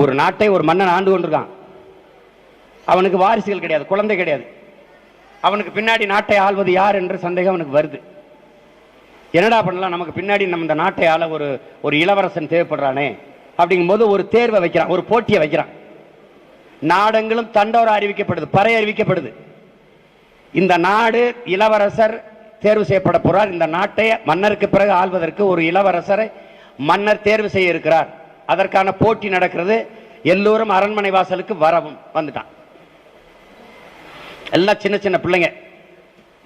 ஒரு நாட்டை ஒரு மன்னன் ஆண்டு கொண்டிருக்கான். அவனுக்கு வாரிசுகள் கிடையாது குழந்தை கிடையாது. அவனுக்கு பின்னாடி நாட்டை ஆள்வது யார் என்று சந்தேகம் அவனுக்கு வருது. என்னடா பண்ணலாம் நமக்கு பின்னாடி நம்ம இந்த நாட்டை ஆள ஒரு ஒரு இளவரசன் தேவைப்படுறானே அப்படிங்கும்போது ஒரு தேர்வை வைக்கிறான் ஒரு போட்டியை வைக்கிறான். நாடெங்களும் தண்டோரா அறிவிக்கப்படுது பறை அறிவிக்கப்படுது. இந்த நாடு இளவரசர் தேர்வு செய்யப்பட போறார். இந்த நாட்டை மன்னருக்கு பிறகு ஆள்வதற்கு ஒரு இளவரசரை மன்னர் தேர்வு செய்ய இருக்கிறார். அதற்கான போட்டி நடக்கிறது. எல்லோரும் அரண்மனை வாசலுக்கு வரவும் வந்துட்டான். எல்லாம் சின்ன சின்ன பிள்ளைங்க.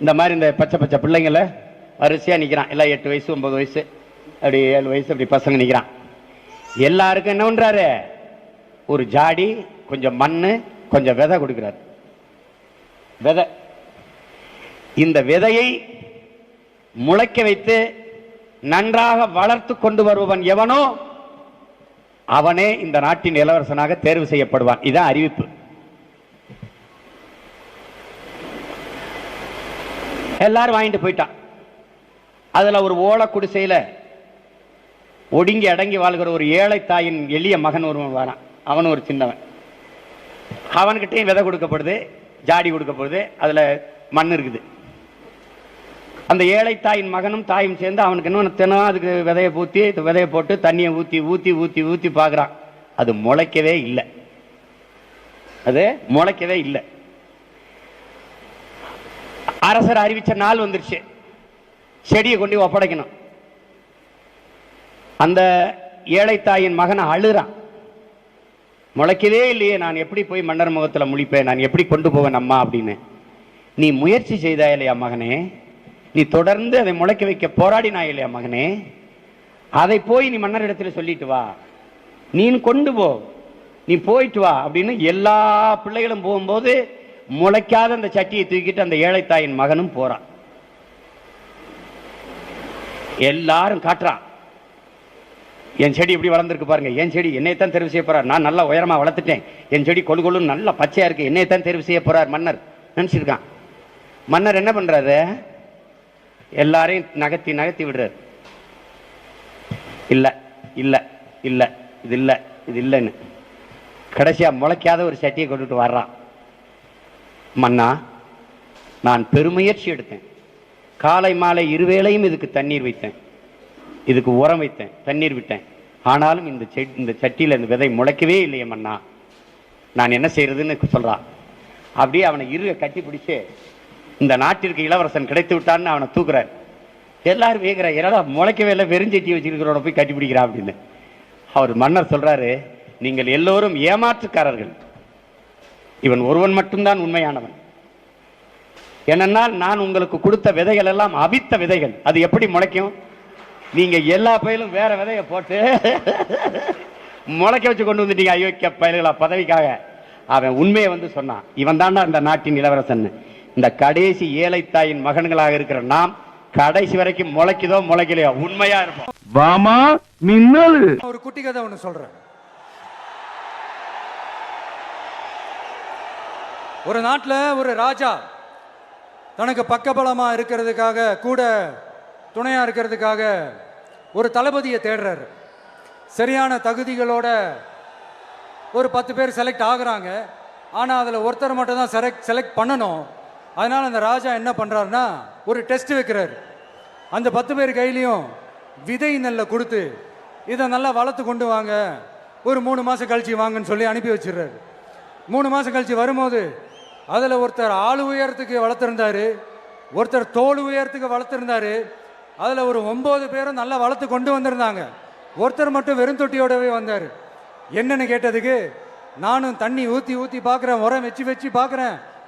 இந்த மாதிரி இந்த பச்சை பச்சை பிள்ளைங்களை வரிசையாக நிற்கிறான் எல்லாம் எட்டு வயசு ஒன்பது வயசு அப்படி ஏழு வயசு அப்படி பசங்க நிற்கிறான் எல்லாருக்கும் என்ன பண்ணுறாரு ஒரு ஜாடி கொஞ்சம் மண் கொஞ்சம் விதை கொடுக்குறாரு. விதை. இந்த விதையை முளைக்க வைத்து நன்றாக வளர்த்து கொண்டு வருபவன் எவனோ? அவனே இந்த நாட்டின் இளவரசனாக தேர்வு செய்யப்படுவான். இதான் அறிவிப்பு. எல்லாரும் வாங்கிட்டு போயிட்டான். அதுல ஒரு ஓலை குடிசையில ஒடுங்கி அடங்கி வாழ்கிற ஒரு ஏழை தாயின் எளிய மகன் ஒருவன் வரான். அவன் ஒரு சின்னவன். அவன்கிட்டையும் விதை கொடுக்கப்படுது ஜாடி கொடுக்கப்படுது அதுல மண் இருக்குது. அந்த ஏழை தாயின் மகனும் தாயும் சேர்ந்து அவனுக்கு என்ன தினம் அதுக்கு விதையை ஊற்றி விதையை போட்டு தண்ணியை ஊத்தி ஊத்தி ஊத்தி ஊத்தி பார்க்குறான். அது முளைக்கவே இல்லை. அது முளைக்கவே இல்லை. அரசர் அறிவிச்ச நாள் வந்துருச்சு. செடியை கொண்டு ஒப்படைக்கணும். அந்த ஏழை தாயின் மகனை அழுறான். முளைக்கவே இல்லையே நான் எப்படி போய் மன்னர் முகத்தில் முழிப்பேன்? நான் எப்படி கொண்டு போவேன் அம்மா அப்படின்னு. நீ முயற்சி செய்தாய் இல்லையா மகனே? நீ தொடர்ந்து அதை முளைக்க வைக்க போராடினாய் இல்லையா மகனே? அதை போய் நீ மன்னரிடத்தில் சொல்லிட்டு வா. நீ கொண்டு போ. நீ போயிட்டு வா அப்படின்னு எல்லா பிள்ளைகளும் போகும்போது முளைக்காத அந்த சட்டியை தூக்கிட்டு அந்த ஏழை தாயின் மகனும் போறான் எல்லாரும் காட்டுறான் என் செடி இப்படி வளர்ந்துருக்கு பாருங்க. என் செடி என்னைத்தான் தெரிவு செய்ய போறார். நான் நல்லா உயரமா வளர்த்துட்டேன். என் செடி கொழு கொழுன்னு நல்லா பச்சையா இருக்கு. என்னைத்தான் தெரிவு செய்ய போறார் மன்னர். நினைச்சிருக்கான். மன்னர் என்ன பண்றாரு? எல்லாரையும் நகர்த்தி நகர்த்தி விடுறாரு. இல்ல இல்ல இல்ல இது இல்ல இது இல்லைன்னு. கடைசியா முளைக்காத ஒரு சட்டியை கொண்டுட்டு வர்றான். மன்னா நான் பெருமுயற்சி எடுத்தேன். காலை மாலை இருவேளையும் இதுக்கு தண்ணீர் வைத்தேன். இதுக்கு உரம் வைத்தேன் தண்ணீர் விட்டேன். ஆனாலும் இந்த செட் இந்த சட்டியில் இந்த விதை முளைக்கவே இல்லையே மன்னா. நான் என்ன செய்யறதுன்னு சொல்றான் அப்படியே அவனை இருக கட்டி பிடிச்சே இந்த நாட்டிற்கு இளவரசன் கிடைத்து விட்டான்னு அவனை தூக்குறார். எல்லாரும் வேகிற என்னடா முளைக்கவே இல்லை வெறிஞ்செட்டி வச்சிருக்கிறவனை போய் கட்டிப்பிடிக்கிறா அப்படின்னு. அவர் மன்னர் சொல்றாரு நீங்கள் எல்லோரும் ஏமாற்றுக்காரர்கள். இவன் ஒருவன் மட்டும்தான் உண்மையானவன். என்னென்னால் நான் உங்களுக்கு கொடுத்த விதைகள் எல்லாம் அவித்த விதைகள். அது எப்படி முளைக்கும்? நீங்க எல்லா பயிலும் வேற விதையை போட்டு முளைக்க வச்சு கொண்டு வந்துட்டீங்க. அயோக்கிய பயல்களா பதவிக்காக. அவன் உண்மையை வந்து சொன்னான். இவன் தாண்டா இந்த நாட்டின் இளவரசன். இந்த கடைசி ஏழைத்தாயின் மகன்களாக இருக்கிற நாம் கடைசி வரைக்கும் முளைக்குதோ முளைக்கலையோ உண்மையா இருப்போம். வாமா மின்னல். ஒரு குட்டி கதை ஒன்று சொல்றேன். ஒரு நாட்டில் ஒரு ராஜா தனக்கு பக்கபலமா இருக்கிறதுக்காக கூட துணையா இருக்கிறதுக்காக ஒரு தளபதியை தேடுறாரு. சரியான தகுதிகளோட ஒரு பத்து பேர் செலக்ட் ஆகுறாங்க. ஆனால் அதில் ஒருத்தர் மட்டும் தான் செலக்ட் செலக்ட் பண்ணணும். அதனால் அந்த ராஜா என்ன பண்ணுறாருன்னா ஒரு டெஸ்ட் வைக்கிறாரு. அந்த பத்து பேர் கையிலையும் விதை நெல்லை கொடுத்து இதை நல்லா வளர்த்து கொண்டு வாங்க ஒரு மூணு மாதம் கழிச்சு வாங்கன்னு சொல்லி அனுப்பி வச்சிடுறாரு. மூணு மாதம் கழிச்சு வரும்போது அதில் ஒருத்தர் ஆள் உயரத்துக்கு வளர்த்துருந்தாரு ஒருத்தர் தோல் உயரத்துக்கு வளர்த்துருந்தாரு அதில் ஒரு ஒம்பது பேரும் நல்லா வளர்த்து கொண்டு வந்திருந்தாங்க. ஒருத்தர் மட்டும் வெறும் தொட்டியோடவே வந்தார். என்னன்னு கேட்டதுக்கு நானும் தண்ணி ஊற்றி ஊற்றி பார்க்குறேன் உரம் வச்சு வச்சு பார்க்குறேன்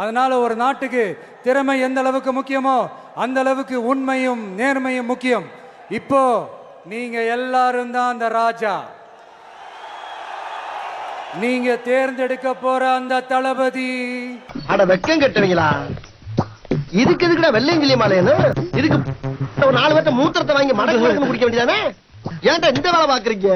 அதனால ஒரு நாட்டுக்கு திறமை எந்த அளவுக்கு முக்கியமோ அந்த அளவுக்கு உண்மையும் நேர்மையும் முக்கியம். இப்போ நீங்க எல்லாரும் தான் அந்த ராஜா. நீங்க தேர்ந்தெடுக்க போற அந்த தளபதி. அட வெக்கம் கட்டுவீங்களா? இதுக்கு எதுக்குடா வெள்ளையங்கிலி மாலையன்னு இதுக்கு ஒரு நாலு பேர்த்த மூத்திரத்தை வாங்கி மடக்கு குடிக்க வேண்டியதானே? ஏன்டா இந்த வேலை பாக்குறீங்க